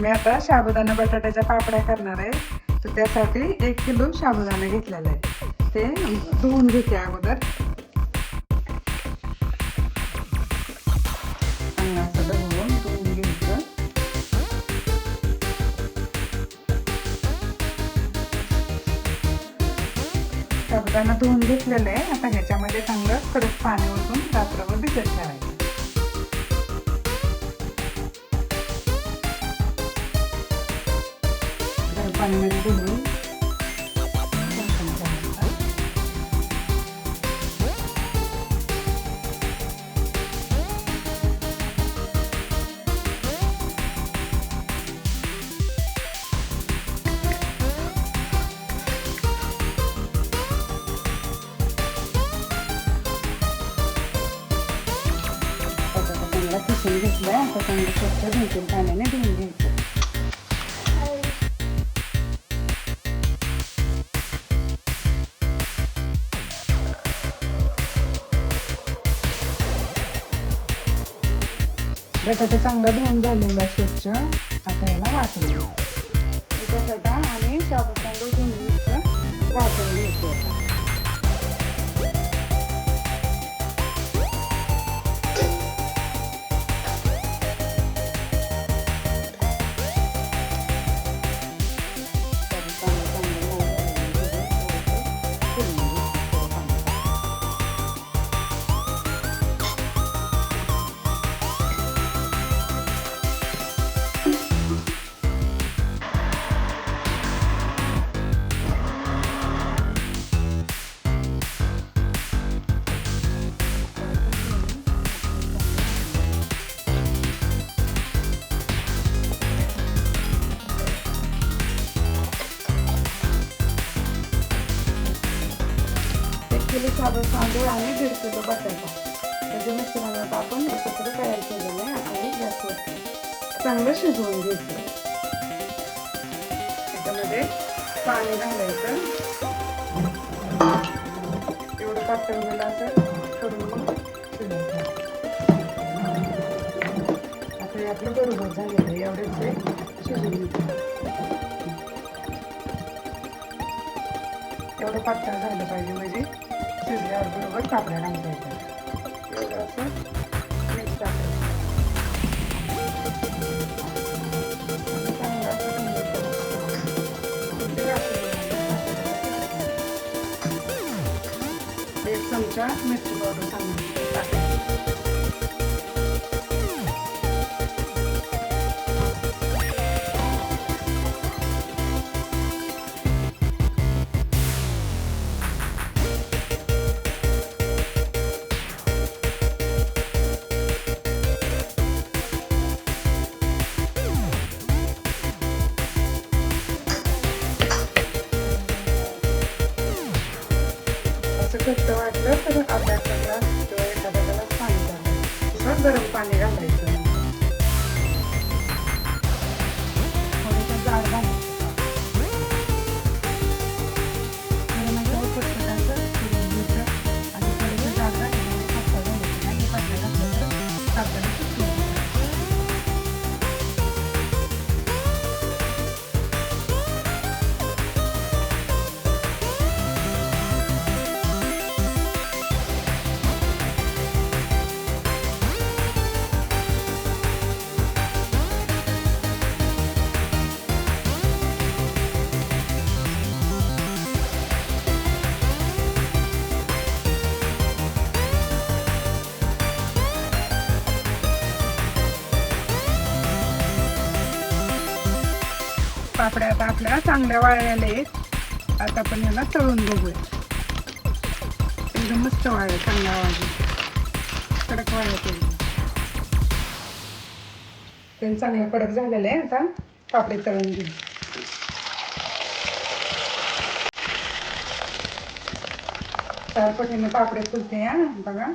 मी आता साबुदाणा बटाट्याच्या पापड्या करणार आहे. तर त्यासाठी एक किलो साबुदाणा घेतलेला आहे. ते धुवून घेते अगोदर. चांगलं धुवून धुवून घ्यायचं. साबुदाणा धुवून घेतलेलं आहे. आता ह्याच्यामध्ये चांगलं कडक पाणी ओतून रात्रभर भिजत ठेवायचं. गरम पाण्यामध्ये धुवून झाकण ठेवायचं. बटाटा चांगला किसून घेतलाय बटाटा चांगला धुवून झालेला आहे स्वच्छ. आता याला वाटून घेऊ बटाटा आणि शाबुतांडू घेऊन घ्यायचं वाटून घ्यायचं साबण तांदूळ आणि दीड किलो बटाटा. त्याच्या मिश्रणात आपण एकत्र तयार केलेलं आहे आणि गॅसवरती चांगलं शिजवून घ्यायचं त्याच्यामध्ये पाणी घालायचं. एवढं पातळ गेलं असं करून शिजवायचं. आता हे आपलं बरोबर झालेलं आहे एवढेच ते शिजवून घ्यायचं एवढं पातळ झालं पाहिजे पण शिजल्यावर नाही कापड्या घालता असं मीठ एक चमचा मिरची पावडर अर्धा ग्लास किंवा एखादा ग्लास पाणी घालायचं गरम पाणी घालायचं पापड्या आता आपल्या चांगल्या वाळलेल्या आहेत. आता आपण याला तळून बघूया. एकदम मस्त वाळले चांगल्या वाळले. कडक वाळले तेल चांगलं कडक झालेलं आहे आता. पापडे तळून घेऊ. चार पटीने पापडे फुलते बघा.